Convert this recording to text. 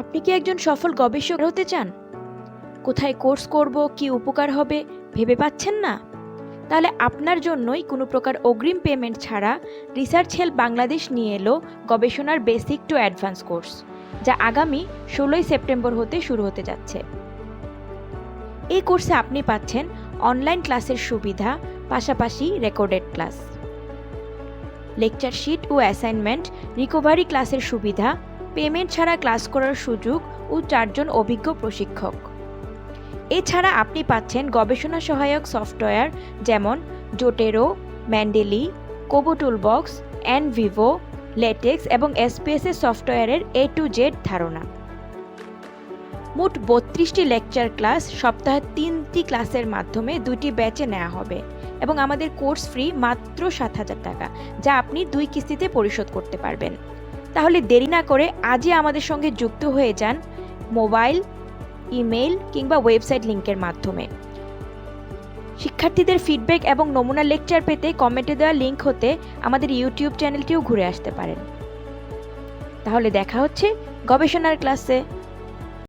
আপনি কি একজন সফল গবেষক হতে চান? কোথায় কোর্স করব, কি উপকার হবে, ভেবে পাচ্ছেন না? তাহলে আপনার জন্যই কোনো প্রকার অগ্রিম পেমেন্ট ছাড়া রিসার্চ হেল্প বাংলাদেশ নিয়ে এলো গবেষণার বেসিক টু অ্যাডভান্স কোর্স, যা আগামী ষোলোই সেপ্টেম্বর হতে শুরু হতে যাচ্ছে। এই কোর্সে আপনি পাচ্ছেন অনলাইন ক্লাসের সুবিধা, পাশাপাশি রেকর্ডেড ক্লাস। লেকচার শিট ও অ্যাসাইনমেন্ট, রিকভারি ক্লাসের সুবিধা পেমেন্ট ছাড়া ক্লাস করার সুযোগ ও চারজন অভিজ্ঞ প্রশিক্ষক। এছাড়া আপনি পাচ্ছেন গবেষণা সহায়ক সফটওয়্যার যেমন Zotero, Mendeley KoBoToolbox NVivo LaTeX এবং এসপিএসএস সফটওয়্যারের এ টু জেড ধারণা। মোট বত্রিশটি লেকচার ক্লাস সপ্তাহে তিনটি ক্লাসের মাধ্যমে দুটি ব্যাচে নেওয়া হবে এবং আমাদের কোর্স ফ্রি মাত্র সাত হাজার টাকা, যা আপনি দুই কিস্তিতে পরিশোধ করতে পারবেন। তাহলে দেরি না করে আজই আমাদের সঙ্গে যুক্ত হয়ে যান মোবাইল ইমেল কিংবা ওয়েবসাইট লিঙ্কের মাধ্যমে। শিক্ষার্থীদের ফিডব্যাক এবং নমুনা লেকচার পেতে কমেন্টে দেওয়া লিঙ্ক হতে আমাদের ইউটিউব চ্যানেলটিও ঘুরে আসতে পারেন। তাহলে দেখা হচ্ছে গবেষণার ক্লাসে